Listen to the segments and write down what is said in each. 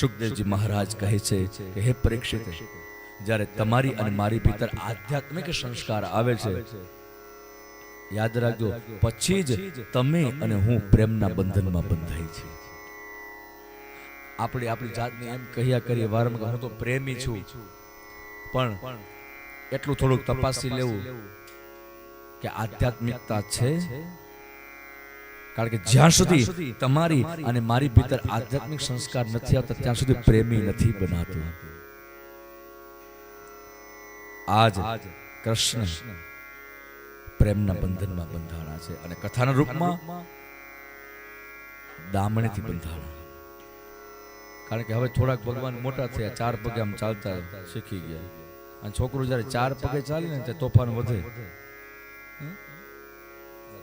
સુખદેવજી મહારાજ કહે છે કે હે પરીક્ષિત, જ્યારે તમારી અને મારી ભીતર આધ્યાત્મિક સંસ્કાર આવે છે, યાદ રાખજો, પછી જ તમે અને હું પ્રેમના બંધનમાં બંધાઈ છે આપણે આપણી જાતને એમ કહ્યા કરીએ, વારંવાર હું તો પ્રેમી છું, પણ એટલું થોડુંક તપાસી લેવું કે આધ્યાત્મિકતા છે કારણ કે જ્યાં સુધી તમારી અને મારી ભીતર આધ્યાત્મિક સંસ્કાર નથી આવતા ત્યાં સુધી પ્રેમી નથી બનાતો. આજ કૃષ્ણ પ્રેમના બંધનમાં બંધાણા છે અને કથાના રૂપમાં દામણીથી બંધાણા. કારણ કે હવે થોડાક ભગવાન મોટા થયા ચાર પગે આમ ચાલતા શીખી ગયા. અને છોકરું જ્યારે ચાર પગે ચાલે ને તોફાન વધે.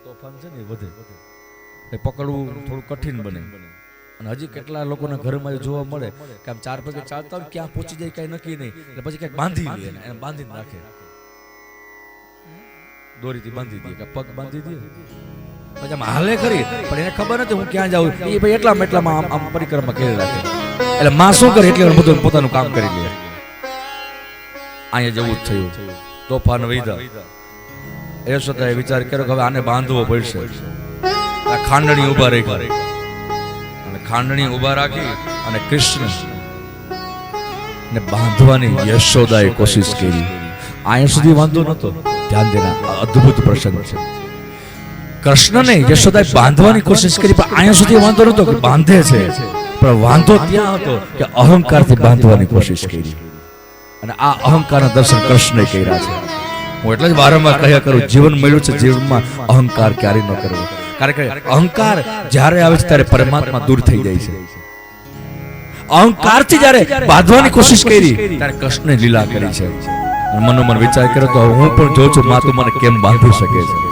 તોફાન છે ને વધે. એ પકડવું થોડું કઠિન બને. અને હજી કેટલા લોકોના ઘરમાં જોવા મળે કે આમ ચાર પગે ચાલતા હોય ક્યાં પહોંચી જાય કઈ નક્કી નહીં. એટલે પછી ક્યાંક બાંધી લે એને બાંધીને રાખે. દોરીથી બાંધી દે કે પગ બાંધી દે. પછી આમ હાલે ખરી, પણ એને ખબર નથી હું ક્યાં જાઉં. એ ભાઈ એટલામાં એટલામાં આમ આમ પરિક્રમા કરી રાખે. એટલે માં શું કરે? એટલે બધું પોતાનું કામ કરી લે. અહીંયા જવું જ થયું. તોફાન વૈધા એ છતાં વિચાર કર્યો કે હવે આને બાંધવો પડશે. આ ખાંડણી ઊભા રહી અને ખાંડણી ઊભા રાખી અને કૃષ્ણ ને બાંધવાની યશોદાએ કોશિશ કરી. અહીંયા સુધી વાંધો નતો ધ્યાન દેના અદ્ભુત પ્રસંગ છે. કૃષ્ણને યશોદાએ બાંધવાની કોશિશ કરી, પણ અહીંયા સુધી વાંધો નતો કે બાંધે છે. પણ વાંધો ત્યાં હતો કે અહંકારથી બાંધવાની કોશિશ કરી. અને આ અહંકારના દર્શન કૃષ્ણે કર્યા છે. હું એટલે જ વારંવાર કહ્યા કરું, જીવન મળ્યું છે, જીવનમાં અહંકાર ક્યારેય ન કરવો. કારણ કે અહંકાર જ્યારે આવે છે ત્યારે પરમાત્મા દૂર થઈ જાય છે. અહંકારથી જ્યારે બાંધવાની કોશિશ કરી, ત્યારે કૃષ્ણ લીલા કરી છે. મનોમન વિચાર કર્યો તો હું પણ જોઉં છું માતું મને કેમ બાંધી શકે છું.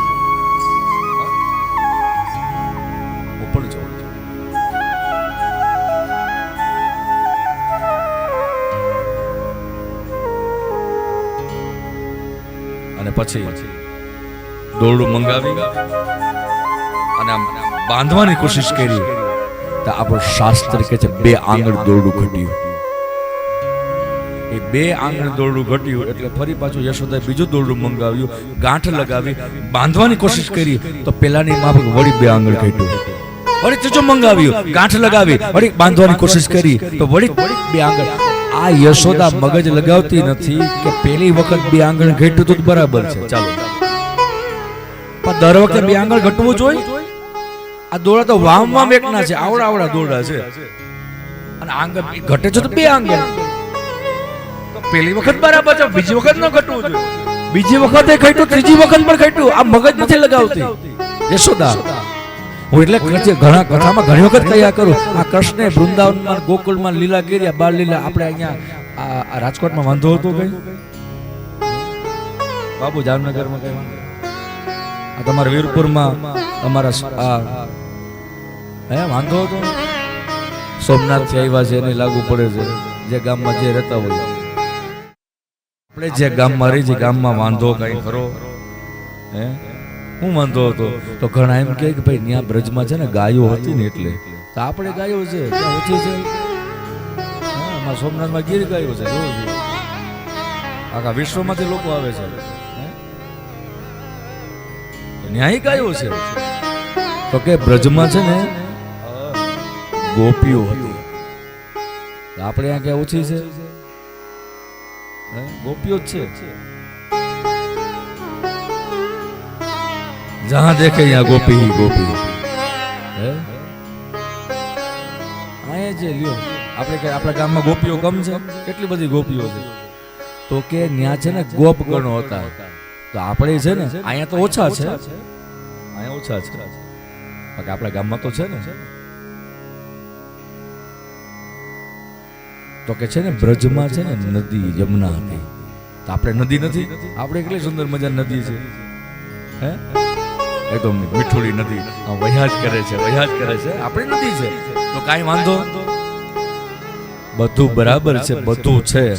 અને પછી દોરડું મંગાવી. અને આમ બાંધવાની કોશિશ કરી તો આપણું શાસ્ત્ર કે છે, બે આંગળ દોરડું ઘટ્યું. એ બે આંગળ દોરડું ઘટ્યું એટલે ફરી પાછું યશોદાએ બીજું દોરડું મંગાવ્યું, ગાંઠ લગાવી, બાંધવાની કોશિશ કરી, તો પેલાની માફક વળી બે આંગળ ઘટ્યું. વળી ત્રીજું મંગાવ્યું, ગાંઠ લગાવી, વળી બાંધવાની કોશિશ કરી, તો વળી બે આંગળ. આ યશોદા મગજ લગાવતી નથી કે પેલી વખત બે આંગળ ઘટ્યું તો બરાબર છે. ચાલો. પણ દર વખતે બે આંગળ ઘટવું જોઈએ? આ દોડા તો વામ વામ એકના છે આવડા આવડા દોરડા છે. અને આંગ ઘટે છે તો બે આંગ પેલી વખત બરાબર છે બીજી વખત ન ઘટવું જોઈએ. બીજી વખતે ઘટ્યું ત્રીજી વખત પણ ઘટ્યું આ મગજ નથી લગાવતી. યશોદા હું એટલે ઘણા કથામાં ઘણી વખત કહ્યા કરું. આ કૃષ્ણે વૃંદાવનમાં ગોકુળમાં લીલા ગેર્યા બાળ લીલા આપણે અહીંયા આ રાજકોટમાં વાંધો હતો કઈ? બાબુ જામનગરમાં કઈ તમારા વીરપુરમાં અમારા હે, વાંધો હતો? સોમનાથ આવ્યા છે, એને લાગુ પડે છે, જે ગામમાં જે રહેતા હોય. આપણે જે ગામમાં રહી છે ગામમાં વાંધો કઈ ખરો. હે? હું વાંધો હતો? તો ઘણા એમ કે ભાઈ, ત્યાં બ્રજમાં છે ને ગાયો હતી ને એટલે. તો આપણે ગાયો છે ઓછી છે. સોમનાથમાં ગીર ગાયો છે. આખા વિશ્વમાંથી લોકો આવે છે? ન્યાય કયો છે. તો કે બ્રજમાં છે ને, ગોપીઓ હતી. આપણે આ ક્યાં ઓછી છે? ગોપીઓ જ છે. જહાં દેખે ત્યાં ગોપી હી? ગોપી અહીંયા જે લ્યો. આપણે કે આપણા ગામમાં ગોપીઓ કમ છે? કેટલી બધી ગોપીઓ છે? તો કે ન્યા છે ને ગોપગણો હતા. તો આપણે છે ને અહીંયા તો ઓછા છે. અહીંયા ઓછા છે. બાકી આપણા ગામમાં તો છે ને. તો કે છે ને બ્રજમાં છે ને નદી યમુના હતી. તો આપણે નદી નથી? આપણે કેટલી સુંદર મજા નદી છે. હે? એકદમ મીઠોડી નદી. વહ્યા જ કરે છે વહ્યા જ કરે છે. આપણી નદી છે. તો કાંઈ વાંધો? બધું બરાબર છે બધું છે.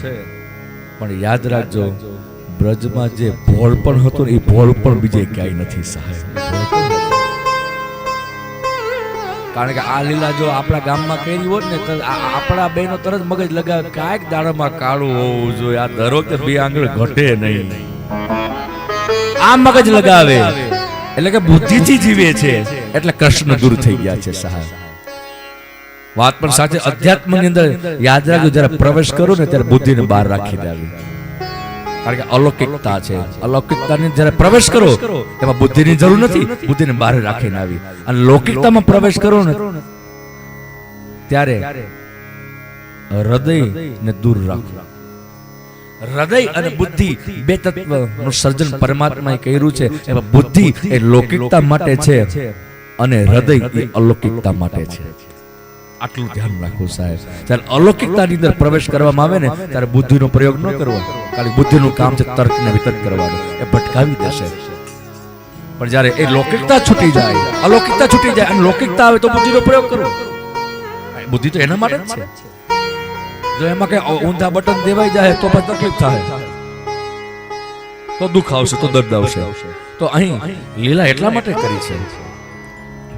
પણ યાદ રાખજો બ્રજમાં જે ભોળ પણ હતો એ ભોળ પણ બીજે ક્યાંય નથી સાહેબ કારણ કે આ લીલા જો આપણા ગામમાં કરી હોત ને, તો આપણા બેનો તરત મગજ લગાવે, કાંઈક દાડામાં કાળું હોવું જોઈએ. આ દર વખતે બે આંગળ ઘટે નહીં. આ મગજ લગાવે. એટલે કે બુદ્ધિથી જીવે છે. એટલે કૃષ્ણ દૂર થઈ ગયા છે સાહેબ વાત પણ સાચી. અધ્યાત્મની અંદર યાદ રાખજો જ્યારે પ્રવેશ કરો ને, ત્યારે બુદ્ધિને બહાર રાખી દેવી. કારણ કે અલૌકિકતા છે. અલૌકિકતાની જ્યારે પ્રવેશ કરો એમાં બુદ્ધિની જરૂર નથી. બુદ્ધિને બહાર રાખીને આવી. અને લૌકિકતામાં પ્રવેશ કરો ને ત્યારે હૃદયને દૂર રાખો. હૃદય અને બુદ્ધિ બે તત્વનું સર્જન પરમાત્માએ કર્યું છે. એમાં બુદ્ધિ એ લૌકિકતા માટે છે અને હૃદય એ અલૌકિકતા માટે છે. આટલું ધ્યાન રાખવું સાહેબ. જ્યારે અલૌકિકતાની અંદર પ્રવેશ કરવામાં આવે ને ત્યારે બુદ્ધિનો પ્રયોગ ન કરવો કારણ કે બુદ્ધિનું કામ છે તર્ક ને વિતર્ક કરવાનું. એ ભટકાવી દેશે. પણ જ્યારે એ લૌકિકતા છૂટી જાય અલૌકિકતા છૂટી જાય અને લૌકિકતા આવે તો બુદ્ધિનો પ્રયોગ કરવો બુદ્ધિ તો એના માટે જ છે. જો એમાં કઈ ઊંધા બટન દેવાઈ જાય તો પણ તકલીફ થાય. તો દુઃખ આવશે તો દર્દ આવશે. તો અહીં લીલા એટલા માટે કરી છે.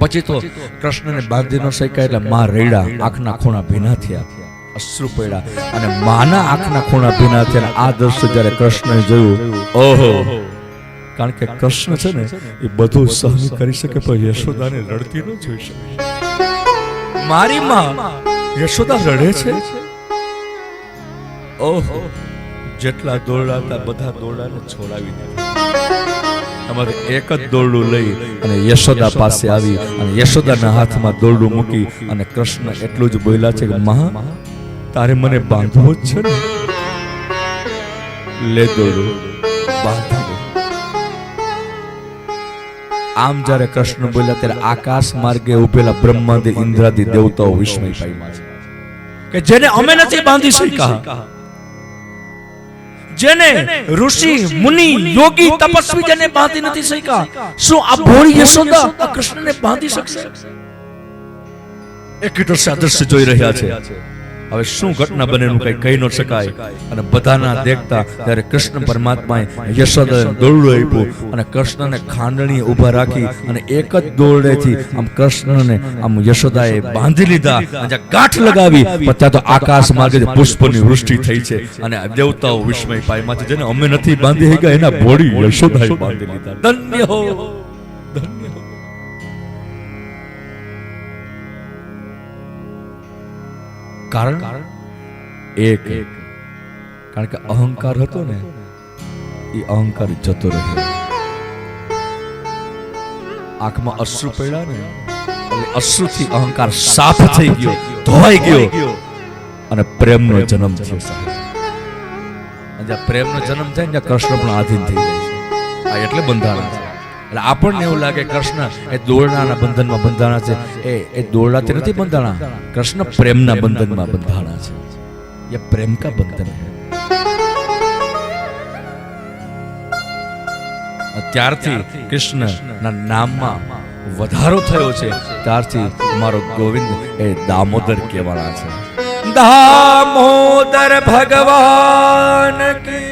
પછી તો કૃષ્ણને બાંધી ન શક્યા એટલે માં રેડા આંખના ખૂણા ભીના થયા, અશ્રુ પડ્યા અને માના આંખના ખૂણા ભીના થયા આ દ્રશ્ય જ્યારે કૃષ્ણએ જોયું, ઓહો! કારણ કે કૃષ્ણ છે ને, એ બધું સહન કરી શકે પણ યશોદાને રડતી ન જોઈ શકે. મારી માં યશોદા રડે છે? ઓહો! જેટલા દોડાતા બધા દોડાને છોડાવી દીધા. અમારે એક જ દોરડું લઈ અને યશોદા પાસે આવી અને યશોદાના હાથમાં દોરડું મૂકી અને કૃષ્ણ એટલું જ બોલ્યા છે કે મહા તારે મને બાંધવો જ છે ને? લે દોરડું, બાંધી. આમ જ્યારે કૃષ્ણ બોલ્યા ત્યારે આકાશ માર્ગે ઉભેલા બ્રહ્માદિ ઇન્દ્રાદિ દેવતાઓ વિસ્મય કે, જેને અમે નથી બાંધી શક્યા જેને ઋષિ મુનિ યોગી તપસ્વી જેને બાંધી નથી શક્યા. શું આ ભોળી યશોદા આ કૃષ્ણને બાંધી શકશે? એક કેટલો દ્રશ્ય જોઈ રહ્યા છે. હવે શું ઘટના બનેનું કઈ કહી ન શકાય. અને બધાના દેખતા ત્યારે કૃષ્ણ પરમાત્માએ યશોદાને દોરડું આપ્યું અને કૃષ્ણને ખાંડણી ઊભા રાખી અને એક જ દોરડેથી આમ કૃષ્ણને આમ યશોદાએ બાંધી લીધા અને ગાંઠ લગાવી ત્યાં તો આકાશ માર્ગે પુષ્પની વૃષ્ટિ થઈ છે. અને દેવતાઓ વિસ્મય પામ્યા છે જેને અમે નથી બાંધી ગયા એના ભોળી યશોદાએ બાંધી લીધા. ધન્ય હો. કારણ? એક. કારણ કે અહંકાર હતો ને, એ અહંકાર જતો રહ્યો. આંખમાં અશ્રુ પડ્યા ને, એટલે અશ્રુથી અહંકાર સાફ થઈ ગયો, ધોવાઈ ગયો. અને પ્રેમનો જન્મ થયો સાહેબ. પ્રેમનો જન્મ થાય ને કૃષ્ણ પણ આધીન થઈ જાય એટલે બંધારણ છે. એટલે આપણને એવું લાગે કૃષ્ણ એ દોરડાના બંધનમાં બંધાણા છે. એ એ દોરડાથી નથી બંધાણા. કૃષ્ણ પ્રેમના બંધનમાં બંધાણા છે. એ પ્રેમ કા બંધન હે? ત્યારથી કૃષ્ણના નામમાં વધારો થયો છે. ત્યારથી મારો ગોવિંદ એ દામોદર કહેવાના છે. દામોદર ભગવાન કી